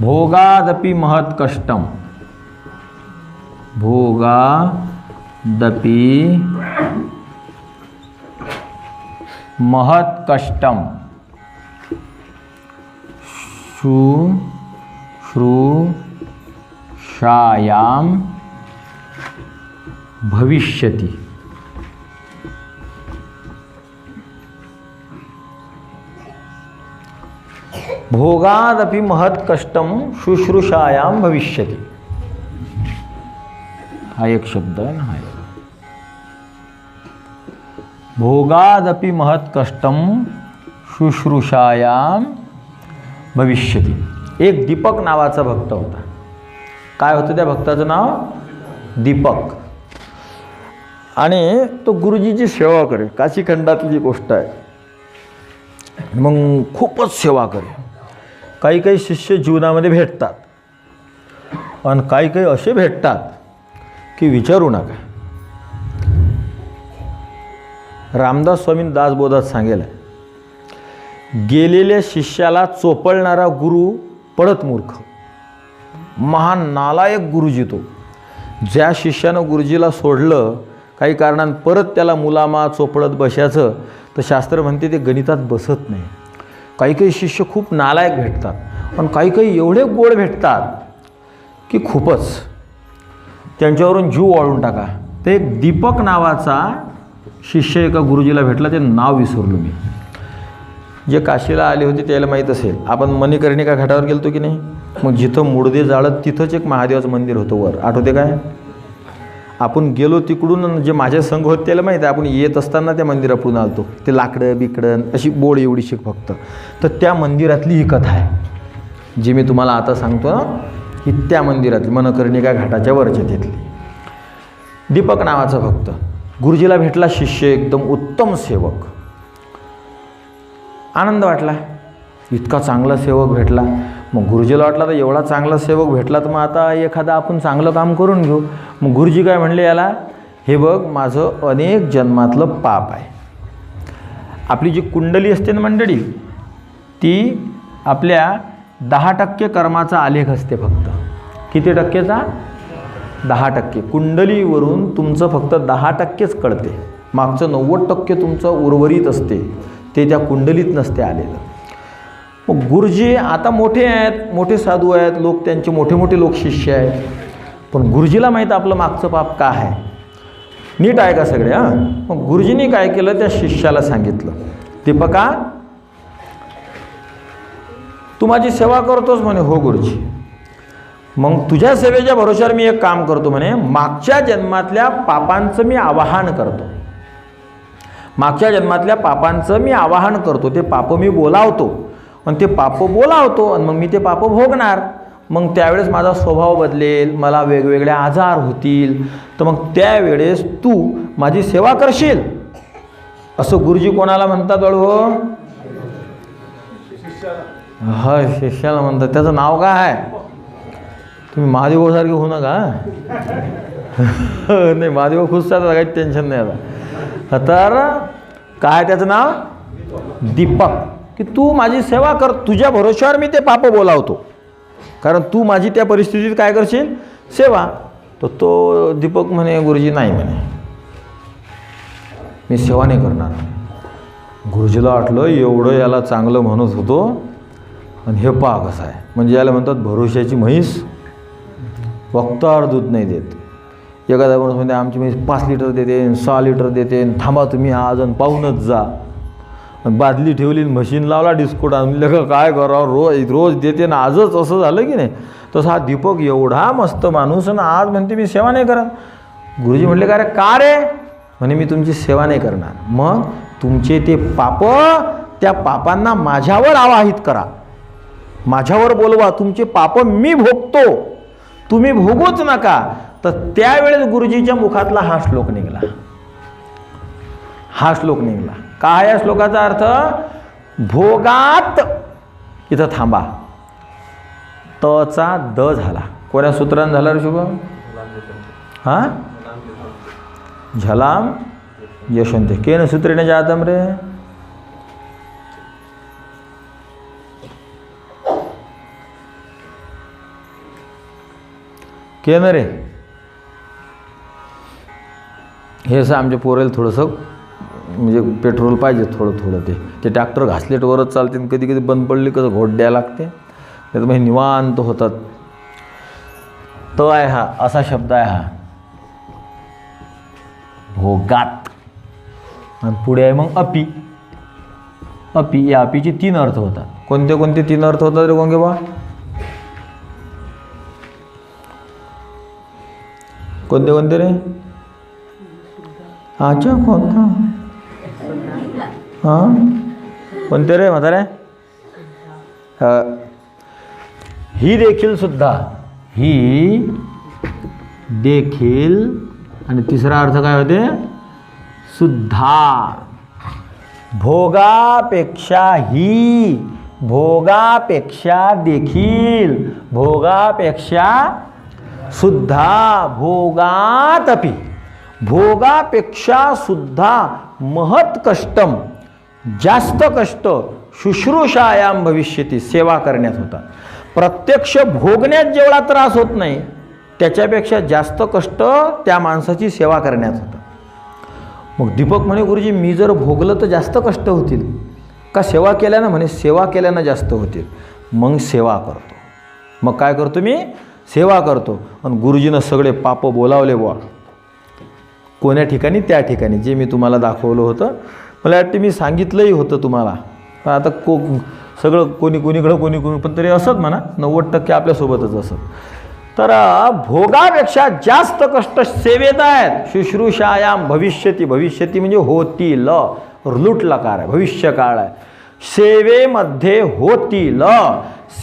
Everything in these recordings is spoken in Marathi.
भोगादपि महत् कष्टम। भोगादपि महत् कष्टम। शुश्रूषायां भविष्यति। भोगादपि महत् कष्टम शुश्रूषायां भविष्यति। हा एक शब्द आहे ना हा एक. भोगादपि महत् कष्टम शुश्रूषायां भविष्यती। एक दीपक नावाचा भक्त होता। काय होतं त्या भक्ताचं नाव? दीपक. आणि तो गुरुजीची सेवा करे काशीखंडातली गोष्ट आहे मग खूपच सेवा करे काही काही शिष्य जीवनामध्ये भेटतात. आणि काही काही असे भेटतात की विचारू नका. रामदास स्वामी दासबोधात सांगेल गेलेल्या शिष्याला चोपळणारा गुरु पडत मूर्ख. महान नालायक गुरुजी तो. ज्या शिष्यानं गुरुजीला सोडलं काही कारणान परत त्याला मुलामा चोपडत बसायचं तर शास्त्र म्हणते ते गणितात बसत नाही. काही काही शिष्य खूप नालायक भेटतात. पण काही काही एवढे गोड भेटतात की खूपच. त्यांच्यावरून जीव वाळून टाका. ते एक दीपक नावाचा शिष्य एका गुरुजीला भेटला ते नाव विसरलो मी. जे काशीला आले होते त्याला माहीत असेल. आपण मणिकर्णिका घाटावर गेलतो की नाही? मग जिथं मुडदे जाळत तिथंच एक महादेवाचं मंदिर होतं वर. आठवते काय? आपण गेलो तिकडून जे माझ्या संघ होते त्याला माहीत आहे आपण येत असताना त्या मंदिरापुढून आलतो. ते लाकडं बिकडं अशी बोळ एवढी शिक फक्त. तर त्या मंदिरातली ही कथा आहे. जी मी तुम्हाला आता सांगतो ना ही त्या मंदिरातली मनकर्णिका घाटाच्या वरच्या तिथली. दीपक नावाचा भक्त गुरुजीला भेटला शिष्य एकदम उत्तम सेवक. आनंद वाटला. इतका चांगला सेवक भेटला. मग गुरुजीला वाटला तर एवढा चांगला सेवक भेटला तर मग आता एखादं आपण चांगलं काम करून घेऊ. मग गुरुजी काय म्हणले याला हे बघ माझं अनेक जन्मातलं पाप आहे. आपली जी कुंडली असते ना मंडळी ती आपल्या दहा टक्के कर्माचा आलेख असते फक्त. किती टक्केचा? दहा टक्के. कुंडलीवरून तुमचं फक्त दहा टक्केच कळते. मागचं नव्वद टक्के तुमचं उर्वरित असते. ते त्या कुंडलीत नसते आलेलं. मग गुरुजी आता मोठे आहेत मोठे साधू आहेत लोक त्यांचे मोठे मोठे लोक शिष्य आहेत. पण गुरुजीला माहीत आपलं मागचं पाप का आहे? नीट आहे का सगळे हां? मग गुरुजींनी काय केलं? त्या शिष्याला सांगितलं. दीपका तू माझी सेवा करतोस म्हणे हो गुरुजी. मग तुझ्या सेवेच्या भरोश्यावर मी एक काम करतो म्हणे मागच्या जन्मातल्या पापांचं मी आवाहन करतो. मागच्या जन्मातल्या पापांचं मी आवाहन करतो ते पाप मी बोलावतो. आणि ते पाप बोलावतो आणि मग मी ते पाप भोगणार. मग त्यावेळेस माझा स्वभाव बदलेल मला वेगवेगळे आजार होतील. तर मग त्यावेळेस तू माझी सेवा करशील. असं गुरुजी कोणाला म्हणतात बाळू? हा शिष्याला म्हणतात. त्याचं नाव काय आहे? तुम्ही महादेवासारखे होऊ नका नाही महादेव खुश आहेत काही टेन्शन नाही आता. तर काय त्याचं नाव? दीपक. की तू माझी सेवा कर तुझ्या भरोश्यावर मी ते पाप बोलावतो. कारण तू माझी त्या परिस्थितीत काय करशील? सेवा. तर तो दीपक म्हणे गुरुजी नाही म्हणे. मी सेवा नाही करणार. गुरुजीला वाटलं एवढं याला चांगलं म्हणत होतो. आणि हे पहा कसं आहे. म्हणजे याला म्हणतात भरोश्याची म्हैस वक्तावर दूध नाही देत. एखादा माणूस म्हणजे आमची म्हैस पाच लिटर देते सहा लिटर देते थांबा तुम्ही आज आणि पाहूनच जा. बादली ठेवली मशीन लावला डिस्कोट आणले का काय करावं? रोज रोज देते ना आजच असं झालं की नाही? तसं हा दीपक एवढा मस्त माणूस आणि आज म्हणते मी सेवा नाही करत. गुरुजी म्हटले का रे? का रे? म्हणे मी तुमची सेवा नाही करणार. मग तुमचे ते पाप त्या पापांना माझ्यावर आवाहित करा. माझ्यावर बोलवा तुमचे पाप मी भोगतो. तुम्ही भोगूच नका. तर त्यावेळेस गुरुजीच्या मुखातला हा श्लोक निघाला. हा श्लोक निघाला. काय या श्लोकाचा अर्थ? भोगात इथं थांबा. तचा द झाला. कोण्या सूत्रानं झाला रे शुभम हा? झलाम यशवंत. केन सूत्रेने जातम रे? केन रे? हे असं आमच्या पोरेल थोडंसं म्हणजे पेट्रोल पाहिजे थोडं थोडं ते. ते ट्रॅक्टर घासलेटवरच चालते आणि कधी कधी बंद पडली कसं घोट द्यायला लागते. नाही तर मग हे निवांत होतात. तो आहे हा असा शब्द आहे हा. भोगात. आणि पुढे आहे मग अपी. अपी या अपीचे तीन अर्थ होतात. कोणते कोणते तीन अर्थ होतात रे गोंगे बा कोणते कोणते रे? अच्छा कोणता? हां? कोणते रे म्हातारे? ही. देखील सुद्धा ही देखील आणि तिसरा अर्थ काय होते? सुद्धा. भोगापेक्षा ही भोगापेक्षा देखील भोगापेक्षा सुद्धा भोगातपि. भोगापेक्षा सुद्धा महत् कष्टम जास्त कष्ट शुश्रूषायाम भविष्यती सेवा करण्यात होता प्रत्यक्ष भोगण्यात जेवढा त्रास होत नाही त्याच्यापेक्षा जास्त कष्ट त्या माणसाची सेवा करण्यात होतं मग दीपक म्हणे गुरुजी मी जर भोगलं तर जास्त कष्ट होतील. का सेवा केल्यानं? म्हणे सेवा केल्यानं जास्त होतील. मग सेवा करतो. मग काय करतो मी? सेवा करतो. आणि गुरुजीनं सगळे पाप बोलावले बुवा. कोण्या ठिकाणी? त्या ठिकाणी. जे मी तुम्हाला दाखवलं होतं मला वाटते मी सांगितलंही होतं तुम्हाला. पण आता को सगळं कोणी कोणीकडं कोणी कोणी पण तरी असत म्हणा नव्वद टक्के आपल्यासोबतच असत तर भोगापेक्षा जास्त कष्ट सेवेत आहेत. शुश्रूषायाम भविष्यती भविष्यती म्हणजे होतील. लुट लकार आहे भविष्य काळ आहे. सेवेमध्ये होतील.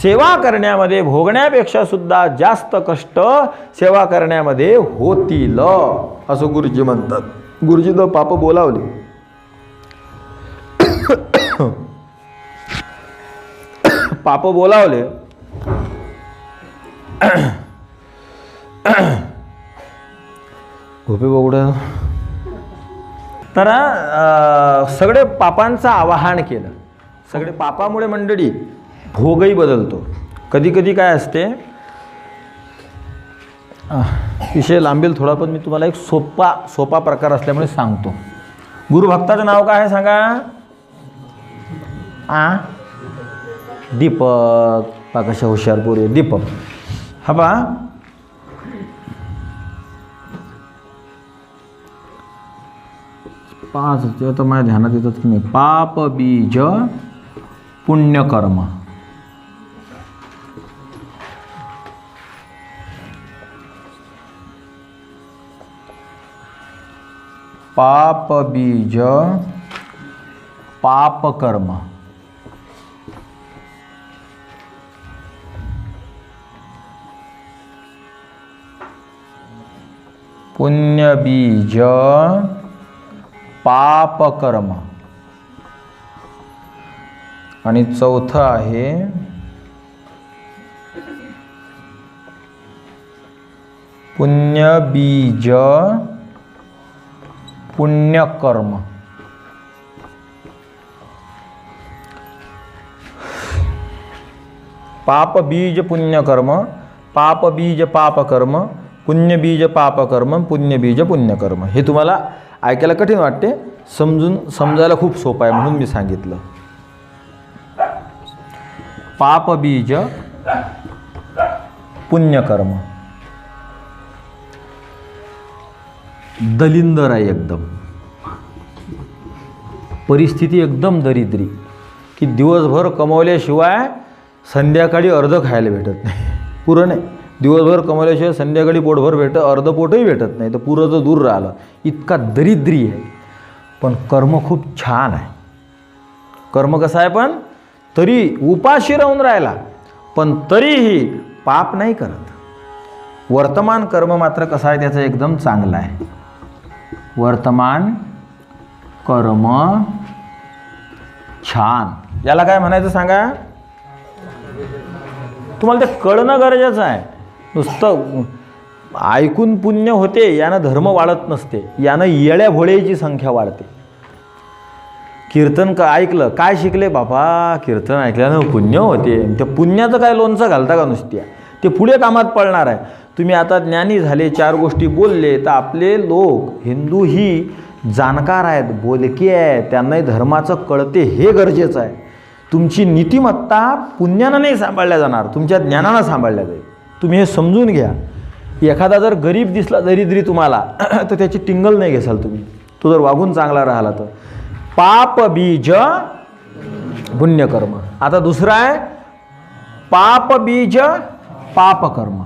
सेवा करण्यामध्ये भोगण्यापेक्षा सुद्धा जास्त कष्ट सेवा करण्यामध्ये होतील. असं गुरुजी म्हणतात. गुरुजीनं पाप बोलावले. पाप बोलावले. भोपे बघुडं तर सगळे पापांचं आवाहन केलं. सगळे पापामुळे मंडळी भोगही बदलतो. कधी कधी काय असते? विषय लांबेल थोडा पण मी तुम्हाला एक सोपा सोपा प्रकार असल्यामुळे सांगतो. गुरुभक्ताचं नाव काय आहे सांगा? आ? दीपक. पा कशा हुशार पोरी आहे. दीपक. हा पा पाच ते तर माझ्या ध्यानात येतच की नाही. पाप बीज पुण्यकर्म. पाप बीज पापकर्म. पुण्यबीज पापकर्म. आणि चौथं आहे पुण्यबीज पुण्यकर्म. पापबीज पुण्यकर्म पापबीज पापकर्म पुण्यबीज पापकर्म पुण्यबीज पुण्यकर्म हे तुम्हाला ऐकायला कठीण वाटते. समजून समजायला खूप सोपं आहे म्हणून मी सांगितलं. पापबीज पुण्यकर्म. दलिंदर आहे एकदम. परिस्थिती एकदम दरिद्री. की दिवसभर कमवल्याशिवाय संध्याकाळी अर्ध खायला भेटत नाही. पुरं नाही. दिवसभर कमवल्याशिवाय संध्याकाळी पोटभर भेटत अर्ध पोटही भेटत नाही. तर पुरं दूर राहिलं. इतका दरिद्री आहे. पण कर्म खूप छान आहे. कर्म कसं आहे पण? तरी उपाशी राहून राहिला. पण तरीही पाप नाही करत. वर्तमान कर्म मात्र कसं आहे त्याचं एकदम चांगलं आहे. वर्तमान कर्म छान. याला काय म्हणायचं सांगा? तुम्हाला ते कळणं गरजेचं आहे. नुसतं ऐकून पुण्य होते यानं धर्म वाढत नसते यानं येळ्या भोळ्याची संख्या वाढते. कीर्तन का ऐकलं काय शिकले? बाबा कीर्तन ऐकल्यानं पुण्य होते. त्या पुण्याचं काय लोणचं घालता का नुसत्या? ते पुढे कामात पडणार आहे. तुम्ही आता ज्ञानी झाले चार गोष्टी बोलले तर आपले लोक हिंदू ही जाणकार आहेत बोलके आहेत त्यांनाही धर्माचं कळते हे गरजेचं आहे. तुमची नीतिमत्ता पुण्यानं नाही सांभाळल्या जाणार तुमच्या ज्ञानानं सांभाळल्या जाईल. तुम्ही हे समजून घ्या. एखादा जर गरीब दिसला दरिद्री तुम्हाला तर त्याची टिंगल नाही घेसाल तुम्ही. तो जर वागून चांगला राहिला तर. पाप बीज पुण्यकर्म. आता दुसरा आहे पाप बीज पापकर्म.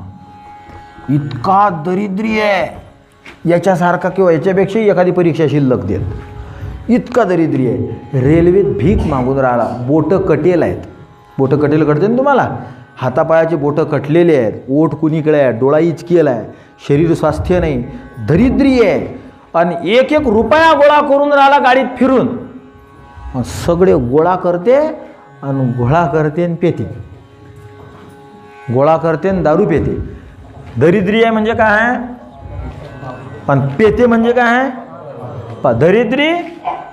इतका दरिद्री आहे. याच्यासारखा किंवा याच्यापेक्षाही एखादी परीक्षा शिल्लक देत. इतका दरिद्री आहे. रेल्वेत भीक मागून राहिला. बोटं कटेल आहेत. बोटं कटेल कळते ना तुम्हाला? हातापायाचे बोटं कटलेले आहेत ओठ कुणीकडे आहे डोळा इचकेला आहे शरीर स्वास्थ्य नाही दरिद्री आहे. आणि एक एक रुपया गोळा करून राहिला गाडीत फिरून. सगळे गोळा करते आणि गोळा करते आणि पेते. गोळा करते आणि दारू पेते. दरिद्री आहे म्हणजे काय आहे? पण पेते म्हणजे काय आहे? दरिद्री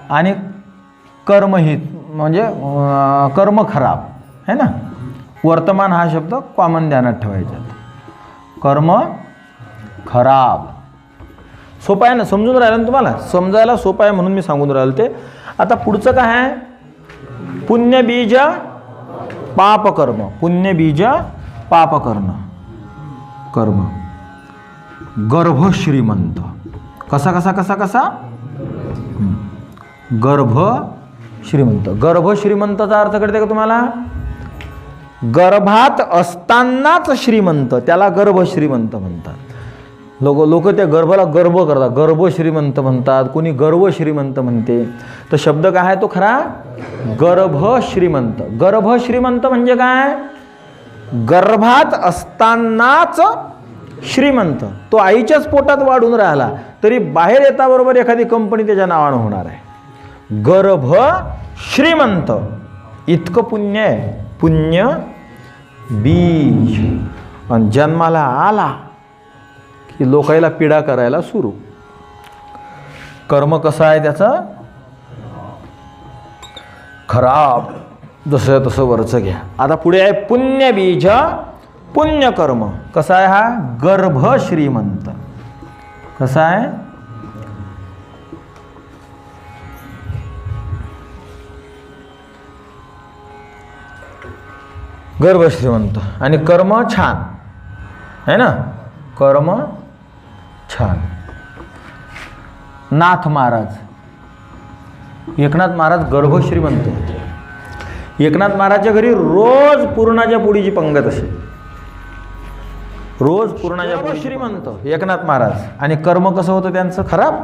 आणि कर्महित म्हणजे कर्म खराब. है ना? वर्तमान हा शब्द कॉमन ध्यानात ठेवायचा. कर्म खराब. सोपं आहे ना? समजून राहिलं ना तुम्हाला? समजायला सोपं आहे म्हणून मी सांगून राहिलं ते. आता पुढचं काय आहे? पुण्यबीज पापकर्म पुण्यबीज पापकर्म कर्म. गर्भ श्रीमंत. कसा कसा कसा कसा? गर्भ श्रीमंत. गर्भ श्रीमंताचा अर्थ कळते का तुम्हाला? गर्भात असतानाच श्रीमंत त्याला गर्भश्रीमंत म्हणतात. लोक लोक त्या गर्भाला गर्भ करतात. गर्भश्रीमंत म्हणतात. कोणी गर्भ श्रीमंत म्हणते तर शब्द काय आहे तो खरा? गर्भ श्रीमंत. गर्भ श्रीमंत म्हणजे काय? गर्भात असतानाच श्रीमंत. तो आईच्याच पोटात वाढून राहिला तरी बाहेर येताबरोबर एखादी कंपनी त्याच्या नावानं होणार आहे. गर्भ श्रीमंत. इतकं पुण्य आहे. पुण्य बीज आणि जन्माला आला की लोकायला पिडा करायला सुरू. कर्म कसं आहे त्याचं? खराब. जसं तसं वरचं घ्या. आता पुढे आहे पुण्यबीज पुण्यकर्म कसा आहे हा? गर्भ श्रीमंत. कसा आहे? गर्भ श्रीमंत आणि कर्म छान. आहे ना? कर्म छान. नाथ महाराज. एकनाथ महाराज गर्भ श्रीमंत होते. एकनाथ महाराजच्या घरी रोज पूर्णाच्या पुडीची पंगत असे. रोज पूर्णाच्या पुडी श्रीमंत एकनाथ महाराज. आणि कर्म कसं होतं त्यांचं? खराब?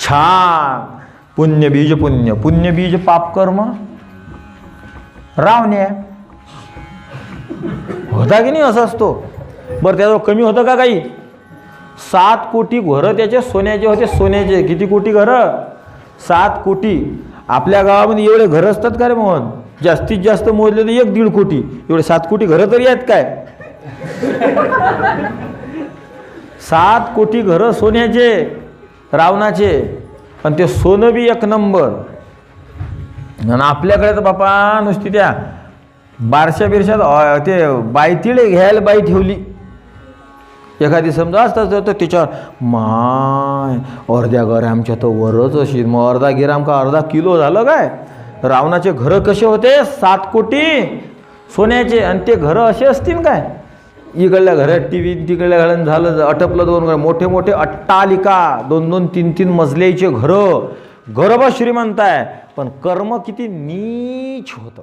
छान. पुण्य बीज पुण्य. पुण्य बीज पाप कर्म. रावण्या. होता की नाही असं असतो? बरं त्याजवळ कमी होतं का काही? सात कोटी घरं त्याचे सोन्याचे होते सोन्याचे. किती कोटी घरं? सात कोटी. आपल्या गावामध्ये एवढे घरं असतात का रे मोहन? जास्तीत जास्त मोजले तर एक दीड कोटी. एवढे सात कोटी घरं तरी आहेत काय? सात कोटी घरं सोन्याचे रावणाचे. आणि ते सोनं बी एक नंबर. आणि आपल्याकडे तर बापा नुसती त्या बारशा बिरशात ते बायतिळे घ्यायला बाई ठेवली. एखादी समजा असतात तर त्याच्यावर माय अर्ध्या ग्रॅमच्या तर वरच अशी मग अर्धा गिराम का अर्धा किलो झालं काय? रावणाचे घरं कसे होते? सात कोटी सोन्याचे आणि ते घरं असे असतील काय? इकडल्या घरात टी व्ही तिकडल्या घरात झालं अटपलं दोन घर मोठे मोठे अट्टालिका दोन दोन तीन तीन मजल्याचे घरं. गरबा श्रीमंत आहे पण कर्म किती नीच होतं.